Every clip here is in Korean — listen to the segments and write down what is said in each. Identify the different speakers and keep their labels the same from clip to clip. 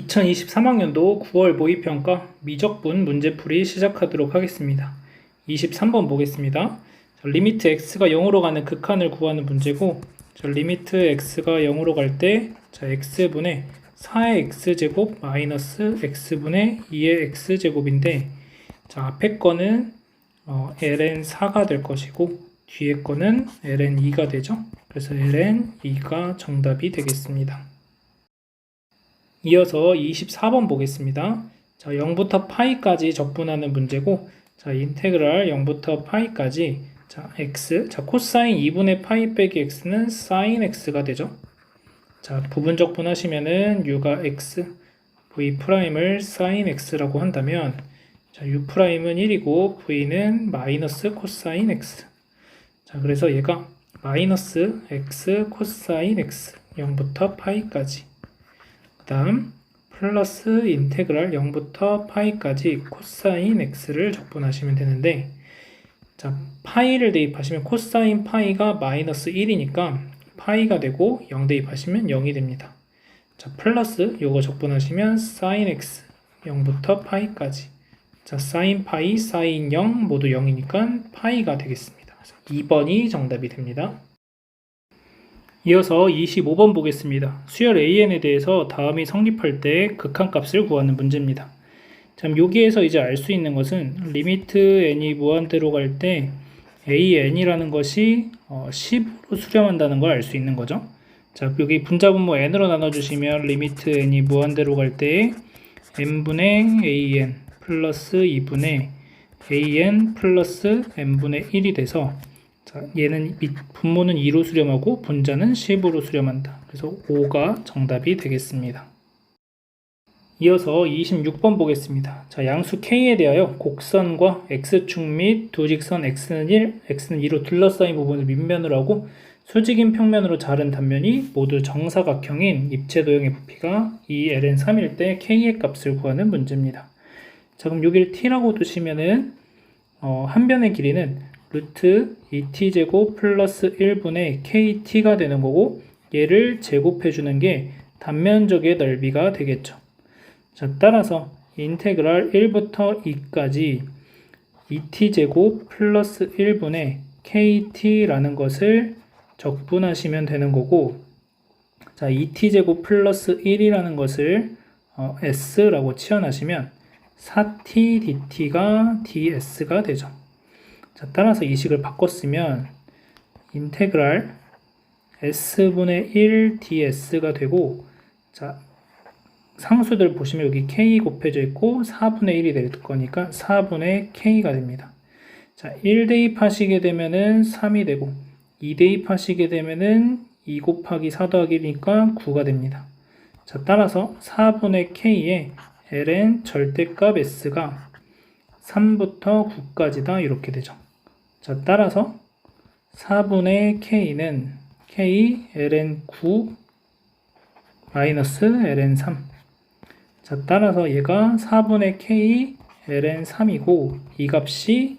Speaker 1: 2023학년도 9월 모의평가 미적분 문제풀이 시작하도록 하겠습니다. 23번 보겠습니다. 자, 리미트 x가 0으로 가는 극한을 구하는 문제고 자, 리미트 x가 0으로 갈때 자, x분의 4의 x제곱 마이너스 x분의 2의 x제곱인데 자, 앞에 거는 어, ln 4가 될 것이고 뒤에 거는 ln 2가 되죠. 그래서 ln 2가 정답이 되겠습니다. 이어서 24번 보겠습니다. 자, 0부터 파이까지 적분하는 문제고, 자, 인테그랄 0부터 파이까지, 자, x, 자, 코사인 2분의 파이 빼기 x는 사인 x가 되죠. 자, 부분 적분 하시면은 u가 x, v 프라임을 사인 x라고 한다면, 자, u 프라임은 1이고, v는 마이너스 코사인 x. 자, 그래서 얘가 마이너스 x 코사인 x, 0부터 파이까지. 그 다음 플러스 인테그랄 0부터 파이까지 코사인 x를 적분하시면 되는데 자 파이를 대입하시면 코사인 파이가 마이너스 1이니까 파이가 되고 0 대입하시면 0이 됩니다. 자 플러스 요거 적분하시면 사인 x 0부터 파이까지 자 사인 파이 사인 0 모두 0이니까 파이가 되겠습니다. 그래서 2번이 정답이 됩니다. 이어서 25번 보겠습니다. 수열 AN에 대해서 다음이 성립할 때 극한값을 구하는 문제입니다. 참 여기에서 이제 알 수 있는 것은 리미트 n이 무한대로 갈 때 AN이라는 것이 10으로 수렴한다는 걸 알 수 있는 거죠. 자, 여기 분자분모 n으로 나눠주시면 리미트 n이 무한대로 갈 때 n분의 an 플러스 2분의 an 플러스 n분의 1이 돼서 자, 얘는 밑 분모는 2로 수렴하고 분자는 10으로 수렴한다. 그래서 5가 정답이 되겠습니다. 이어서 26번 보겠습니다. 자, 양수 K에 대하여 곡선과 X축 및 두 직선 X는 1, X는 2로 둘러싸인 부분을 밑면으로 하고 수직인 평면으로 자른 단면이 모두 정사각형인 입체 도형의 부피가 2ln3일 때 K의 값을 구하는 문제입니다. 자, 그럼 여기를 T라고 두시면은 어, 한 변의 길이는 루트 2t제곱 플러스 1분의 kt가 되는 거고 얘를 제곱해 주는 게 단면적의 넓이가 되겠죠. 자, 따라서 인테그랄 1부터 2까지 2t제곱 플러스 1분의 kt라는 것을 적분하시면 되는 거고 자, 2t제곱 플러스 1이라는 것을 어, s라고 치환하시면 4t dt가 ds가 되죠. 자, 따라서 이 식을 바꿨으면 인테그랄 s분의 1 ds가 되고 자 상수들 보시면 여기 k 곱해져 있고 4분의 1이 될 거니까 4분의 k가 됩니다. 자, 1 대입하시게 되면은 3이 되고 2 대입하시게 되면은 2 곱하기 4 더하기 1이니까 9가 됩니다. 자, 따라서 4분의 k의 ln 절대값 s가 3부터 9까지다 이렇게 되죠. 자, 따라서 4분의 k는 k ln 9 마이너스 ln 3. 자, 따라서 얘가 4분의 k ln 3이고 이 값이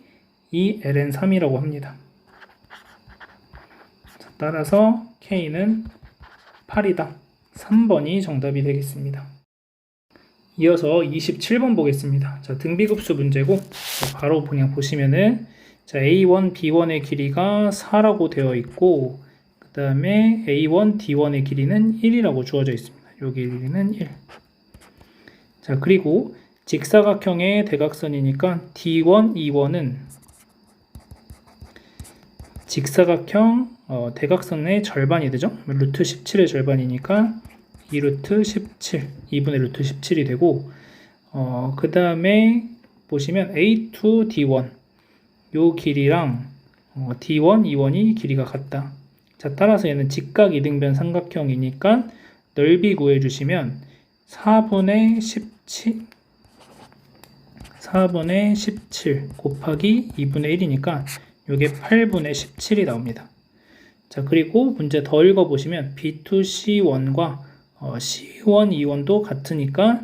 Speaker 1: 2 ln 3이라고 합니다. 자, 따라서 k는 8이다. 3번이 정답이 되겠습니다. 이어서 27번 보겠습니다. 자, 등비급수 문제고 바로 그냥 보시면은 자, A1, B1의 길이가 4라고 되어 있고 그 다음에 A1, D1의 길이는 1이라고 주어져 있습니다. 요 길이는 1. 자, 그리고 직사각형의 대각선이니까 D1, E1은 직사각형 어, 대각선의 절반이 되죠. 루트 17의 절반이니까 2루트 17, 2분의 루트 17이 되고 어, 그 다음에 보시면 A2, D1 요 길이랑 어, D1, E1이 길이가 같다. 자, 따라서 얘는 직각 이등변 삼각형이니까 넓이 구해주시면 4분의 17, 4분의 17 곱하기 2분의 1이니까 이게 8분의 17이 나옵니다. 자, 그리고 문제 더 읽어보시면 B2C1과 어, C1, E1도 같으니까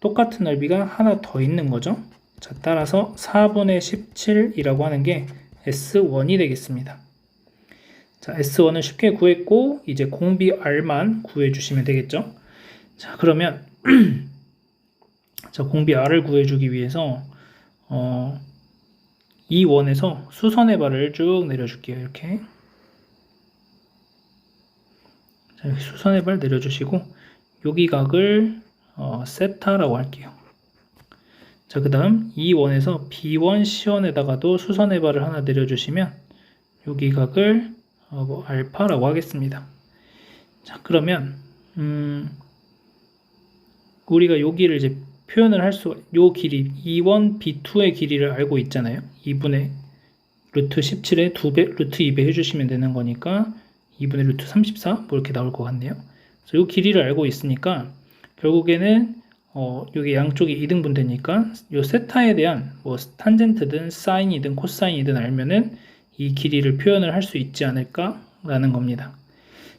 Speaker 1: 똑같은 넓이가 하나 더 있는 거죠. 자, 따라서 4분의 17이라고 하는 게 S1이 되겠습니다. 자, S1은 쉽게 구했고, 이제 공비 R만 구해주시면 되겠죠. 자, 그러면 자, 공비 R을 구해주기 위해서 어, 이 원에서 수선의 발을 쭉 내려줄게요. 이렇게. 자, 수선의 발 내려주시고 여기 각을 어, 세타라고 할게요. 자, 그 다음 이 원에서 B1 C1에다가도 수선의 발을 하나 내려주시면 여기 각을 어, 뭐 알파라고 하겠습니다. 자, 그러면 음, 우리가 여기를 이제 표현을 할 수가 요 길이 E1, B2의 길이를 알고 있잖아요. 2분의 루트 17에 2배, 루트 2배 해주시면 되는 거니까 2분의 루트 34 뭐 이렇게 나올 것 같네요. 그래서 요 길이를 알고 있으니까 결국에는 어, 여기 양쪽이 2등분 되니까 요 세타에 대한 뭐 탄젠트든 사인이든 코사인이든 알면은 이 길이를 표현을 할 수 있지 않을까라는 겁니다.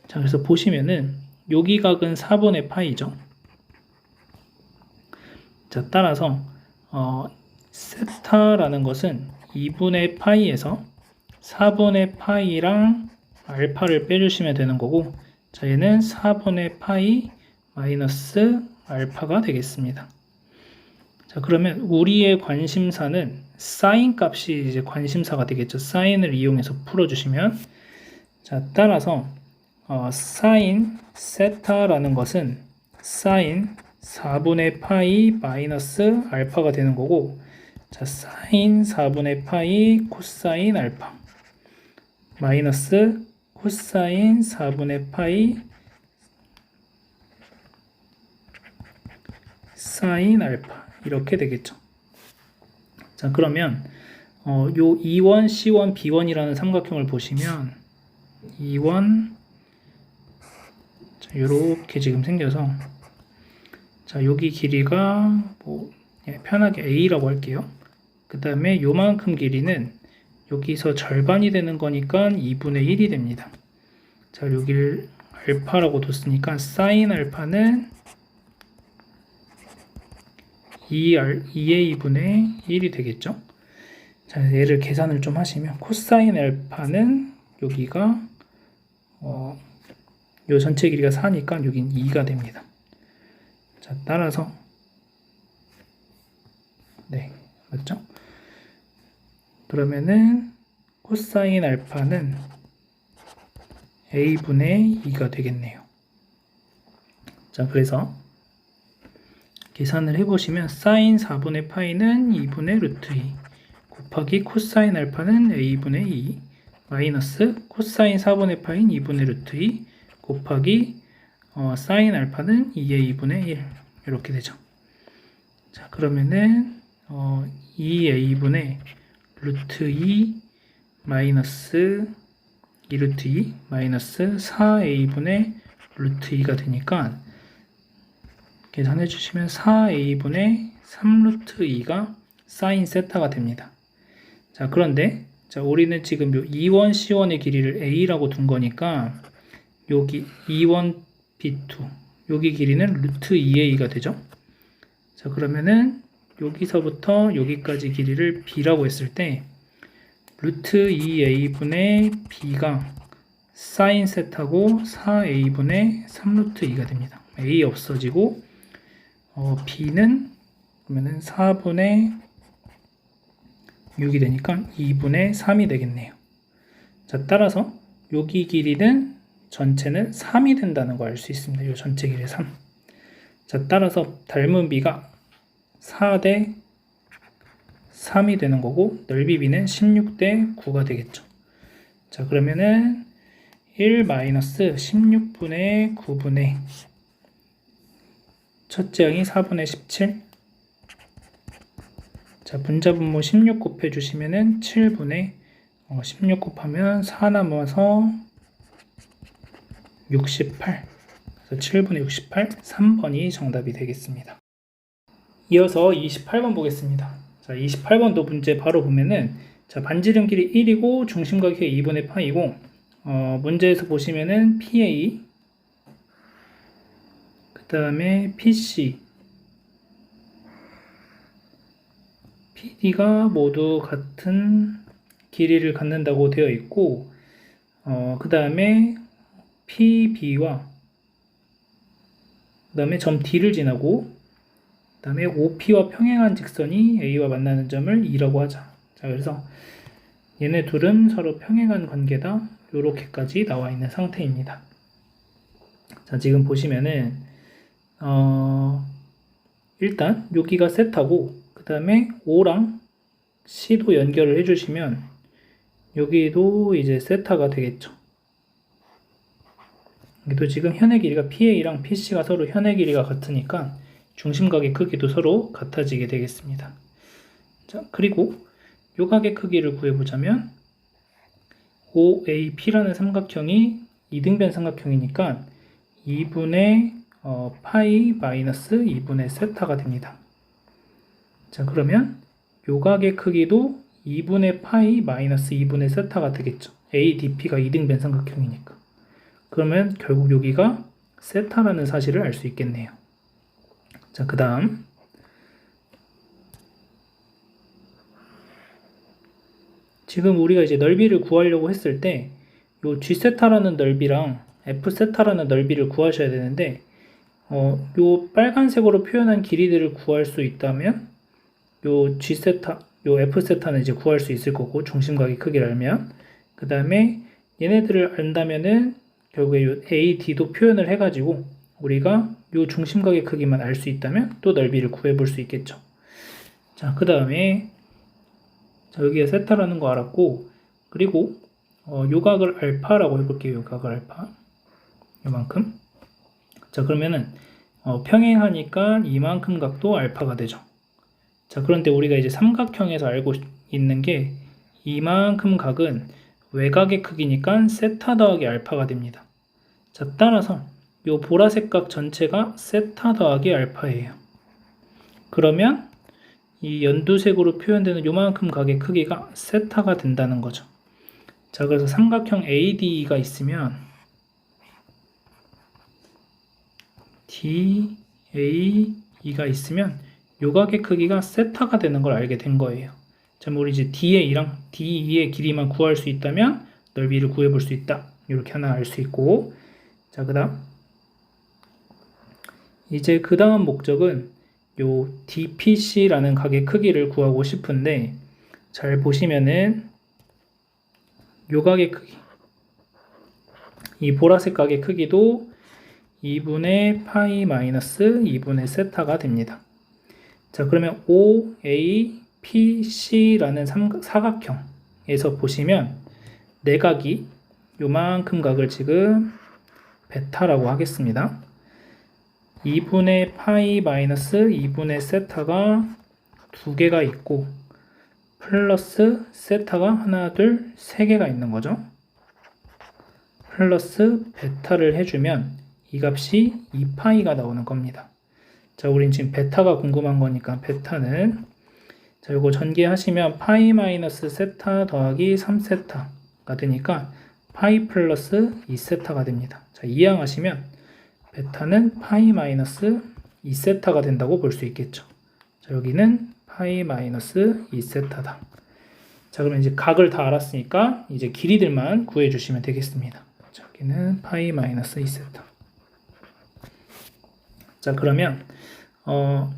Speaker 1: 자, 그래서 보시면은 여기 각은 4분의 파이죠. 자, 따라서 어, 세타라는 것은 2분의 파이에서 4분의 파이랑 알파를 빼주시면 되는 거고 자, 얘는 4분의 파이 마이너스 알파가 되겠습니다. 자, 그러면 우리의 관심사는 사인 값이 이제 관심사가 되겠죠. 사인을 이용해서 풀어주시면 자, 따라서 어, 사인 세타라는 것은 사인 4분의 파이 마이너스 알파가 되는 거고 자 사인 4분의 파이 코사인 알파 마이너스 코사인 4분의 파이 사인 알파 이렇게 되겠죠. 자 그러면 어, 요 E1, C1, B1이라는 삼각형을 보시면 E1 자, 요렇게 지금 생겨서 자, 여기 길이가 뭐 예, 편하게 A라고 할게요. 그 다음에 요만큼 길이는 여기서 절반이 되는 거니까 2분의 1이 됩니다. 자, 여기를 알파라고 뒀으니까 사인 알파는 2R, 2의 2분의 1이 되겠죠. 자, 얘를 계산을 좀 하시면 코사인 알파는 여기가 어, 요 전체 길이가 4니까 여긴 2가 됩니다. 자, 따라서 네, 맞죠? 그러면은 코사인 알파는 a분의 2가 되겠네요. 자, 그래서 계산을 해보시면 사인 4분의 파이는 2분의 루트 2 곱하기 코사인 알파는 a분의 2 마이너스 코사인 4분의 파인 2분의 루트 2 곱하기 어, 사인 알파는 2의 2분의 1 이렇게 되죠. 자 그러면은 어, 2a분의 루트 2 마이너스 2 루트 2 마이너스 4a분의 루트 2가 되니까 계산해 주시면 4a분의 3루트 2가 사인 세타가 됩니다. 자 그런데 자 우리는 지금 요 E1, C1의 길이를 a라고 둔 거니까 여기 E1, B2 여기 길이는 루트 2a가 되죠. 자 그러면은 여기서부터 여기까지 길이를 b라고 했을 때 루트 2a분의 b가 사인 세타고 4a분의 3루트 2가 됩니다. a 없어지고 어, b는 그러면은 4분의 6이 되니까 2분의 3이 되겠네요. 자 따라서 여기 길이는 전체는 3이 된다는 걸 알 수 있습니다. 이 전체 길이 3. 자, 따라서 닮은 비가 4대 3이 되는 거고 넓이 비는 16대 9가 되겠죠. 자, 그러면은 1 마이너스 16분의 9분의 첫째 항이 4분의 17 자, 분자분모 16 곱해주시면은 7분의 16 어, 곱하면 4 남아서 68. 그래서 7분의 68, 3번이 정답이 되겠습니다. 이어서 28번 보겠습니다. 자, 28번도 문제 바로 보면은 자, 반지름 길이 1이고 중심각이 2분의 파이고 어, 문제에서 보시면은 PA 그 다음에 PC PD가 모두 같은 길이를 갖는다고 되어 있고 어, 그 다음에 PB와 그 다음에 점 D를 지나고 그 다음에 OP와 평행한 직선이 A와 만나는 점을 2라고 하자. 자, 그래서 얘네 둘은 서로 평행한 관계다. 요렇게까지 나와 있는 상태입니다. 자, 지금 보시면은, 어, 일단 여기가 세타고, 그 다음에 O랑 C도 연결을 해주시면, 여기도 이제 세타가 되겠죠. 여기도 지금 현의 길이가 PA랑 PC가 서로 현의 길이가 같으니까 중심각의 크기도 서로 같아지게 되겠습니다. 자, 그리고 요 각의 크기를 구해보자면 OAP라는 삼각형이 이등변 삼각형이니까 2분의 어, 파이 마이너스 2분의 세타가 됩니다. 자, 그러면 요 각의 크기도 2분의 파이 마이너스 2분의 세타가 되겠죠. ADP가 이등변 삼각형이니까. 그러면 결국 여기가 세타라는 사실을 알 수 있겠네요. 자, 그 다음. 지금 우리가 이제 넓이를 구하려고 했을 때, 요 G세타라는 넓이랑 F세타라는 넓이를 구하셔야 되는데, 어, 요 빨간색으로 표현한 길이들을 구할 수 있다면, 요 G세타, 요 F세타는 이제 구할 수 있을 거고, 중심각의 크기를 알면, 그 다음에 얘네들을 안다면은, 결국에 요 AD도 표현을 해가지고, 우리가 요 중심각의 크기만 알 수 있다면 또 넓이를 구해볼 수 있겠죠. 자, 그 다음에 자, 여기에 세타라는 거 알았고 그리고 어, 요각을 알파라고 해볼게요. 요각을 알파 요만큼 자 그러면은 어, 평행하니까 이만큼 각도 알파가 되죠. 자 그런데 우리가 이제 삼각형에서 알고 있는 게 이만큼 각은 외곽의 크기니까 세타 더하기 알파가 됩니다. 자 따라서 요 보라색 각 전체가 세타 더하기 알파예요. 그러면 이 연두색으로 표현되는 요만큼 각의 크기가 세타가 된다는 거죠. 자, 그래서 삼각형 AD가 있으면 DAE가 있으면 요 각의 크기가 세타가 되는 걸 알게 된 거예요. 자, 우리 이제 DA랑 DE의 길이만 구할 수 있다면 넓이를 구해볼 수 있다. 이렇게 하나 알 수 있고 자, 그 다음 이제 그 다음 목적은 요 DPC라는 각의 크기를 구하고 싶은데 잘 보시면은 요 각의 크기 이 보라색 각의 크기도 2분의 파이 마이너스 2분의 세타가 됩니다. 자 그러면 OAPC라는 사각형에서 보시면 내각이 요만큼 각을 지금 베타라고 하겠습니다. 2분의 파이 마이너스 2분의 세타가 두 개가 있고 플러스 세타가 하나 둘 세 개가 있는 거죠. 플러스 베타를 해주면 이 값이 2파이가 나오는 겁니다. 자, 우린 지금 베타가 궁금한 거니까 베타는 자, 요거 전개하시면 파이 마이너스 세타 더하기 3세타가 되니까 파이 플러스 2세타가 됩니다. 자, 이항하시면 베타는 파이 마이너스 2세타가 된다고 볼 수 있겠죠. 자, 여기는 파이 마이너스 2세타다. 자, 그러면 이제 각을 다 알았으니까 이제 길이들만 구해 주시면 되겠습니다. 자, 여기는 파이 마이너스 2세타. 자, 그러면 어,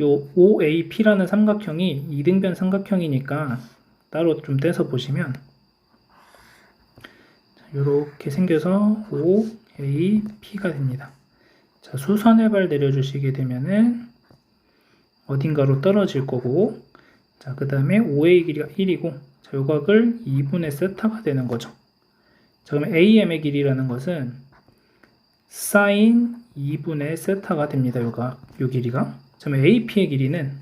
Speaker 1: 요 OAP라는 삼각형이 이등변 삼각형이니까 따로 좀 떼서 보시면 이렇게 생겨서 O A, P가 됩니다. 자, 수선회발 내려주시게 되면은 어딘가로 떨어질 거고, 자, 그 다음에 OA 길이가 1이고, 자, 요 각을 2분의 세타가 되는 거죠. 자, 그러면 AM의 길이라는 것은 사인 2분의 세타가 됩니다. 요 각, 요 길이가. 자, 그러면 AP의 길이는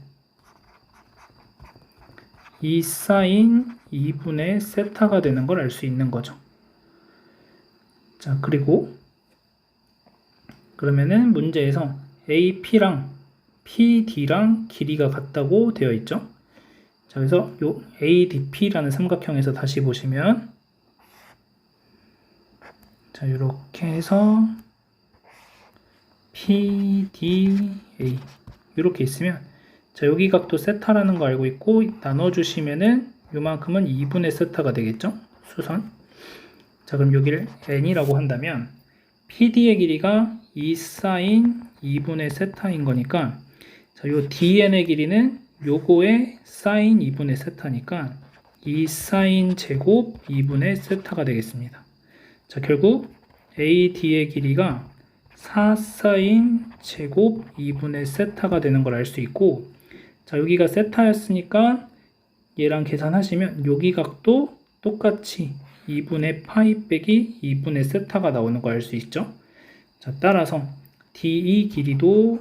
Speaker 1: 2 사인 2분의 세타가 되는 걸 알 수 있는 거죠. 자, 그리고 그러면은 문제에서 AP랑 PD랑 길이가 같다고 되어 있죠. 자, 그래서 요 ADP라는 삼각형에서 다시 보시면 자, 이렇게 해서 PDA 이렇게 있으면 자, 여기 각도 세타라는 거 알고 있고 나눠 주시면은 요만큼은 2분의 세타가 되겠죠? 수선. 자, 그럼 여기를 n이라고 한다면 PD의 길이가 2 사인 2분의 세타인 거니까 자, 요 dn의 길이는 요거의 사인 2분의 세타니까 이 사인 제곱 2분의 세타가 되겠습니다. 자, 결국 AD의 길이가 4 사인 제곱 2분의 세타가 되는 걸 알 수 있고 자, 여기가 세타였으니까 얘랑 계산하시면 여기 각도 똑같이 2분의 파이 빼기 2분의 세타가 나오는 걸 알 수 있죠. 자, 따라서 DE 길이도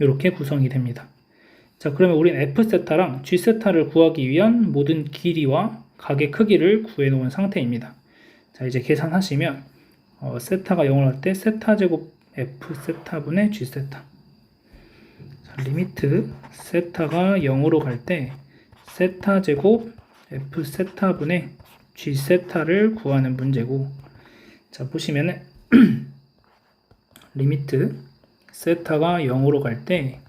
Speaker 1: 이렇게 구성이 됩니다. 자, 그러면 우리는 F 세타랑 G 세타를 구하기 위한 모든 길이와 각의 크기를 구해 놓은 상태입니다. 자, 이제 계산하시면 어, 세타가 0을 할 때 세타 제곱 F 세타분의 G 세타. 자, 리미트. 세타가 0으로 갈 때 세타 제곱 F 세타분의 G 세타를 구하는 문제고. 자, 보시면은 리미트. 세타가 0으로 갈 때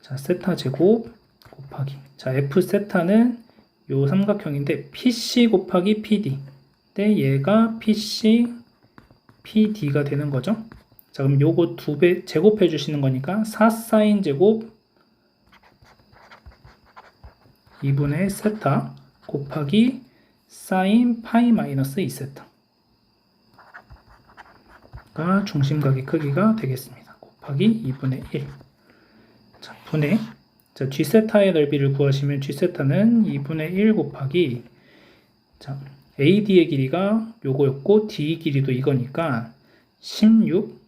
Speaker 1: 자, 세타 제곱 곱하기. 자, F 세타는 요 삼각형인데 PC 곱하기 PD 때 얘가 PC PD가 되는 거죠. 자, 그럼 요거 두 배 제곱해 주시는 거니까 4 사인 제곱 2분의 세타 곱하기 사인 파이 마이너스 2세타가 중심각의 크기가 되겠습니다. 곱하기 2분의 1. 자, 분의 자, G세타의 넓이를 구하시면 G세타는 2분의 1 곱하기 자, AD의 길이가 요거였고 D 길이도 이거니까 16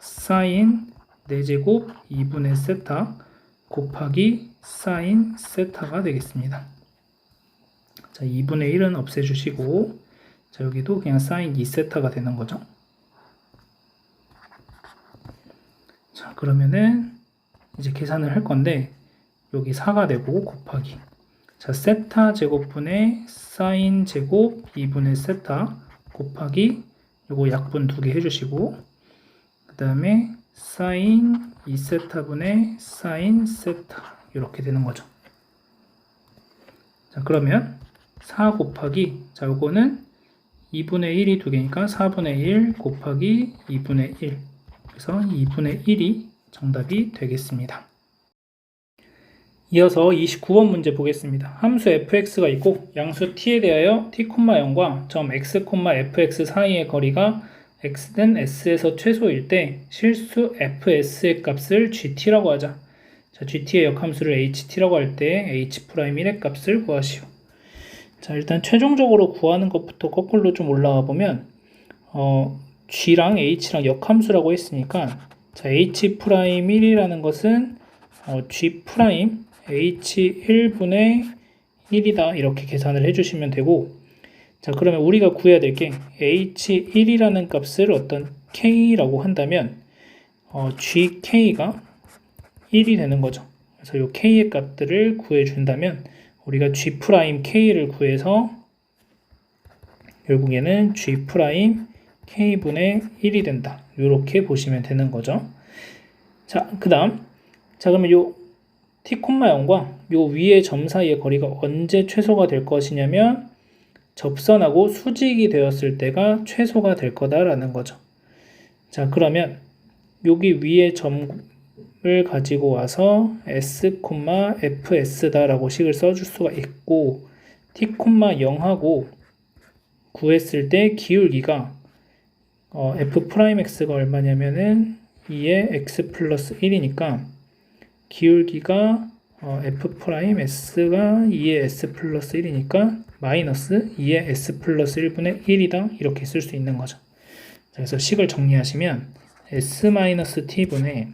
Speaker 1: 사인 4제곱 2분의 세타 곱하기 사인 세타가 되겠습니다. 자, 2분의 1은 없애주시고 자, 여기도 그냥 사인 2세타가 되는 거죠. 자, 그러면은 이제 계산을 할 건데 여기 4가 되고 곱하기 자 세타 제곱분의 사인 제곱 2분의 세타 곱하기 요거 약분 두 개 해주시고 그 다음에 사인 2세타분의 사인 세타 이렇게 되는 거죠 자 그러면 4 곱하기 자 요거는 2분의 1이 두 개니까 4분의 1 곱하기 2분의 1 그래서 2분의 1이 정답이 되겠습니다. 이어서 29번 문제 보겠습니다. 함수 fx가 있고 양수 t에 대하여 t, 0과 점 x, fx 사이의 거리가 x는 s에서 최소일 때 실수 fs의 값을 gt라고 하자. 자, gt의 역함수를 ht라고 할 때 h'1의 값을 구하시오. 자, 일단 최종적으로 구하는 것부터 거꾸로 좀 올라가 보면 어, g랑 h랑 역함수라고 했으니까 자, h'1이라는 것은 어, g' h1분의 1이다 이렇게 계산을 해주시면 되고 자 그러면 우리가 구해야 될 게 h1이라는 값을 어떤 k라고 한다면 어, gk가 1이 되는 거죠. 그래서 이 k의 값들을 구해준다면 우리가 g'k를 구해서 결국에는 g' k분의 1이 된다. 이렇게 보시면 되는 거죠. 자, 그 다음. 자, 그러면 요 t, 0과 요 위의 점 사이의 거리가 언제 최소가 될 것이냐면 접선하고 수직이 되었을 때가 최소가 될 거다라는 거죠. 자, 그러면 여기 위에 점을 가지고 와서 s, fs다라고 식을 써줄 수가 있고 t, 0하고 구했을 때 기울기가 어, f'x가 얼마냐면은 2의 x 플러스 1이니까 기울기가 어, f's가 2의 s 플러스 1이니까 마이너스 2의 s 플러스 1분의 1이다 이렇게 쓸 수 있는 거죠. 그래서 식을 정리하시면 s 마이너스 t분의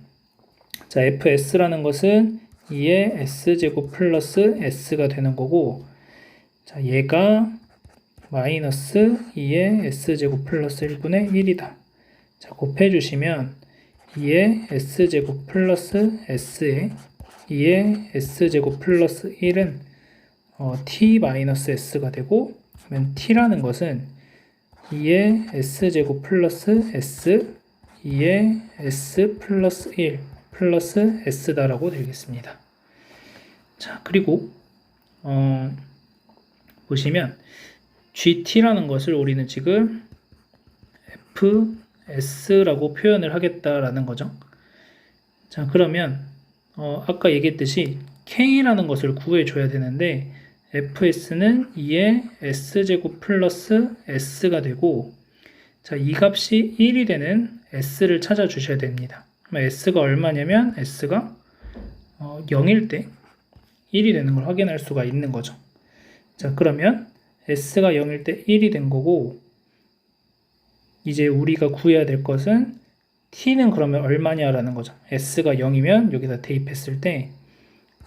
Speaker 1: 자 fs라는 것은 2의 s제곱 플러스 s가 되는 거고 자 얘가 마이너스 2의 s제곱 플러스 1분의 1이다. 자, 곱해주시면 2의 s제곱 플러스 s에 2의 s제곱 플러스 1은 어, t 마이너스 s가 되고 그러면 t라는 것은 2의 s제곱 플러스 s 2의 s 플러스 1 플러스 s다라고 되겠습니다. 자, 그리고 어, 보시면 GT라는 것을 우리는 지금 FS라고 표현을 하겠다라는 거죠. 자, 그러면 어, 아까 얘기했듯이 k라는 것을 구해줘야 되는데 fs는 2의 s제곱 플러스 s가 되고 자, 이 값이 1이 되는 s를 찾아주셔야 됩니다. s가 얼마냐면 s가 어, 0일 때 1이 되는 걸 확인할 수가 있는 거죠. 자, 그러면 s가 0일 때 1이 된 거고 이제 우리가 구해야 될 것은 t는 그러면 얼마냐라는 거죠. s가 0이면 여기다 대입했을 때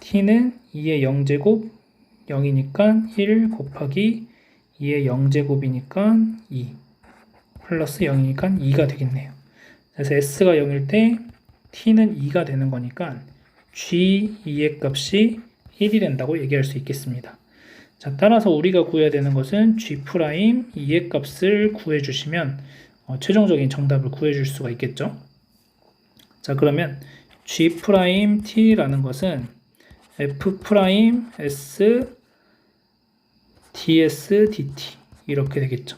Speaker 1: t는 2의 0제곱 0이니까 1 곱하기 2의 0제곱이니까 2 플러스 0이니까 2가 되겠네요. 그래서 s가 0일 때 t는 2가 되는 거니까 g2의 값이 1이 된다고 얘기할 수 있겠습니다. 자, 따라서 우리가 구해야 되는 것은 g'2의 값을 구해주시면 어, 최종적인 정답을 구해줄 수가 있겠죠. 자, 그러면 g't라는 것은 f's ds dt 이렇게 되겠죠.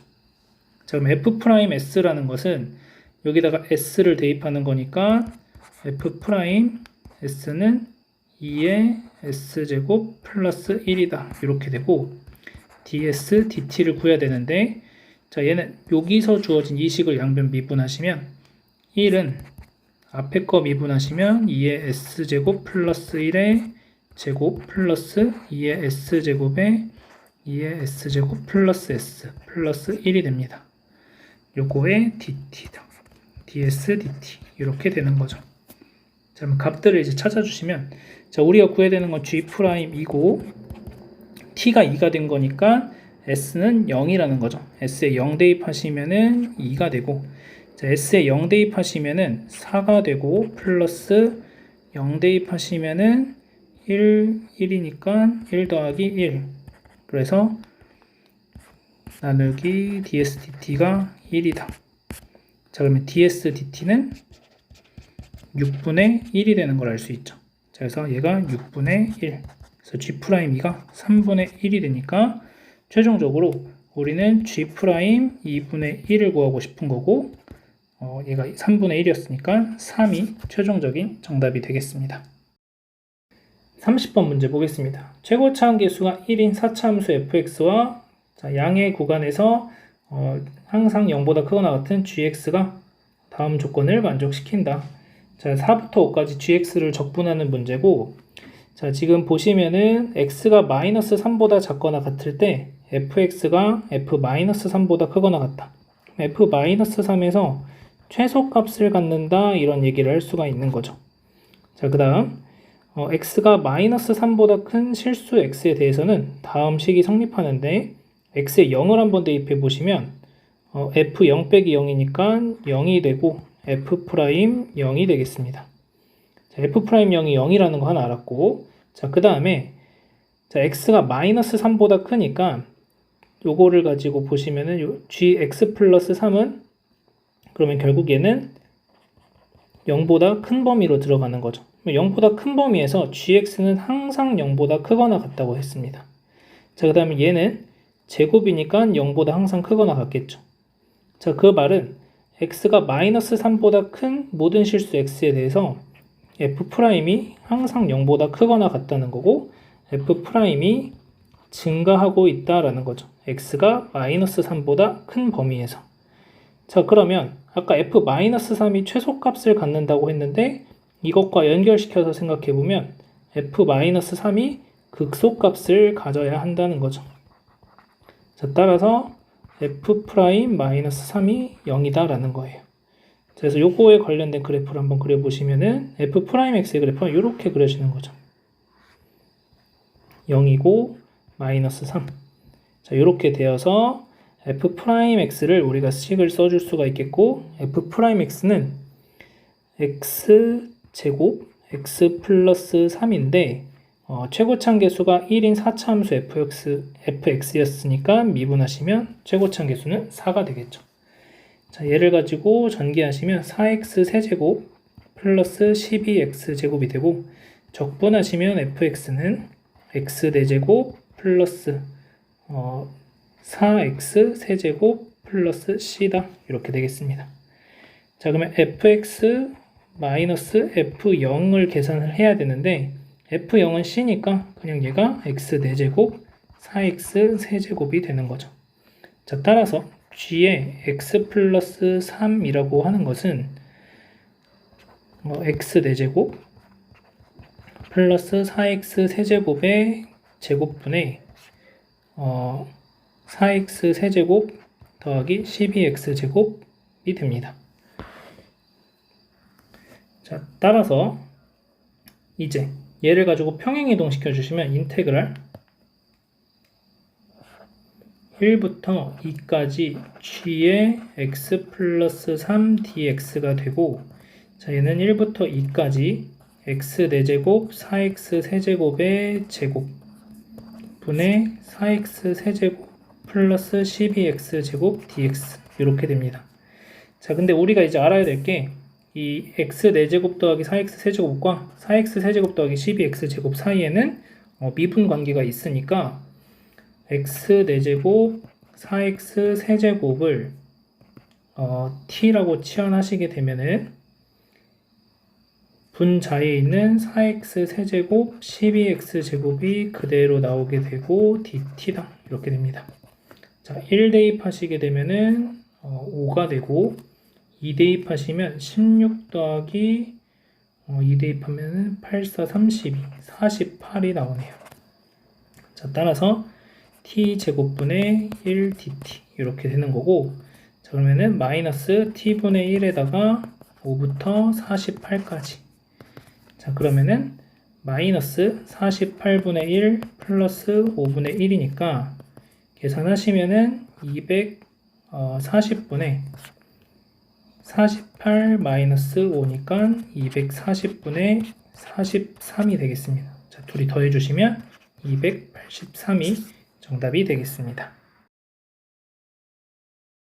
Speaker 1: 자, 그럼 f's라는 것은 여기다가 s를 대입하는 거니까 f's는 2의 s제곱 플러스 1이다. 이렇게 되고 ds dt를 구해야 되는데 자, 얘는 여기서 주어진 이 식을 양변 미분하시면 1은 앞에 거 미분하시면 2의 s제곱 플러스 1의 제곱 플러스 2의 s제곱에 2의 s제곱 플러스 s 플러스 1이 됩니다. 요거의 dt다. ds dt 이렇게 되는 거죠. 자, 그럼 값들을 이제 찾아주시면 자, 우리가 구해야 되는 건 G'이고 T가 2가 된 거니까 S는 0이라는 거죠. S에 0 대입하시면은 2가 되고 자, S에 0 대입하시면은 4가 되고 플러스 0 대입하시면은 1, 1이니까 1 더하기 1 그래서 나누기 ds dt가 1이다. 자 그러면 ds dt는 6분의 1이 되는 걸 알 수 있죠. 자, 그래서 얘가 6분의 1. 그래서 G'2가 3분의 1이 되니까 최종적으로 우리는 G' 2분의 1을 구하고 싶은 거고 어, 얘가 3분의 1이었으니까 3이 최종적인 정답이 되겠습니다. 30번 문제 보겠습니다. 최고 차 함계수가 1인 4차 함수 fx와 자, 양의 구간에서 어, 항상 0보다 크거나 같은 gx가 다음 조건을 만족시킨다. 자, 4부터 5까지 gx를 적분하는 문제고, 자, 지금 보시면은 x가 마이너스 3보다 작거나 같을 때 fx가 f 마이너스 3보다 크거나 같다. f 마이너스 3에서 최소값을 갖는다 이런 얘기를 할 수가 있는 거죠. 자, 그 다음 어, x가 마이너스 3보다 큰 실수 x에 대해서는 다음 식이 성립하는데 x에 0을 한번 대입해 보시면 어, f 0 빼기 0이니까 0이 되고 f 프라임 0이 되겠습니다. 자, f 프라임 0이 0이라는 거 하나 알았고, 자, 그 다음에, 자, x가 마이너스 3보다 크니까, 요거를 가지고 보시면은, 요 gx 플러스 3은, 그러면 결국 얘는 0보다 큰 범위로 들어가는 거죠. 0보다 큰 범위에서 gx는 항상 0보다 크거나 같다고 했습니다. 자, 그 다음에 얘는 제곱이니까 0보다 항상 크거나 같겠죠. 자, 그 말은 x가 마이너스 3보다 큰 모든 실수 x에 대해서 f'이 항상 0보다 크거나 같다는 거고 f'이 증가하고 있다라는 거죠. X가 마이너스 3보다 큰 범위에서. 자, 그러면 아까 f 마이너스 3이 최소값을 갖는다고 했는데 이것과 연결시켜서 생각해 보면 f 마이너스 3이 극소값을 가져야 한다는 거죠. 자, 따라서 f'-3이 0이다라는 거예요. 그래서 요거에 관련된 그래프를 한번 그려보시면은 f'x의 그래프는 이렇게 그려지는 거죠. 0이고 마이너스 3. 자, 이렇게 되어서 f'x를 우리가 식을 써줄 수가 있겠고 f'x는 x 제곱 x 플러스 3인데 어, 최고참 계수가 1인 4차 함수 fx, fx였으니까 미분하시면 최고참 계수는 4가 되겠죠. 자, 얘를 가지고 전개하시면 4x 세제곱 플러스 12x 제곱이 되고 적분하시면 fx는 x 4제곱 플러스 어, 4x 세제곱 플러스 c다 이렇게 되겠습니다. 자 그러면 fx 마이너스 F0을 계산을 해야 되는데 F0은 C니까 그냥 얘가 X 4제곱 4X 세제곱이 되는 거죠. 자, 따라서 G에 X 플러스 3이라고 하는 것은 어, X 4제곱 플러스 4X 세제곱의 제곱분의 어, 4X 세제곱 더하기 12X 제곱이 됩니다. 자, 따라서 이제 얘를 가지고 평행이동 시켜주시면 인테그랄 1부터 2까지 g의 x 플러스 3 dx가 되고 자 얘는 1부터 2까지 x 4제곱 4x 세제곱의 제곱 분의 4x 세제곱 플러스 12x 제곱 dx 이렇게 됩니다. 자 근데 우리가 이제 알아야 될 게 이 x 4제곱 더하기 4x 세제곱과 4x 세제곱 더하기 12x 제곱 사이에는 어, 미분 관계가 있으니까 x 4제곱 4x 세제곱을 어, t라고 치환하시게 되면은 분자에 있는 4x 세제곱 12x 제곱이 그대로 나오게 되고 dt당 이렇게 됩니다. 자, 1 대입하시게 되면은 어, 5가 되고 2 대입하시면 16 더하기 어, 2 대입하면은 8, 4, 32, 48이 나오네요. 자, 따라서 t 제곱분의 1 dt 이렇게 되는 거고 자 그러면은 마이너스 t분의 1에다가 5부터 48까지 자 그러면은 마이너스 48분의 1 플러스 5분의 1이니까 계산하시면은 240분의 48 마이너스 5니까 240분의 43이 되겠습니다. 자 둘이 더해주시면 283이 정답이 되겠습니다.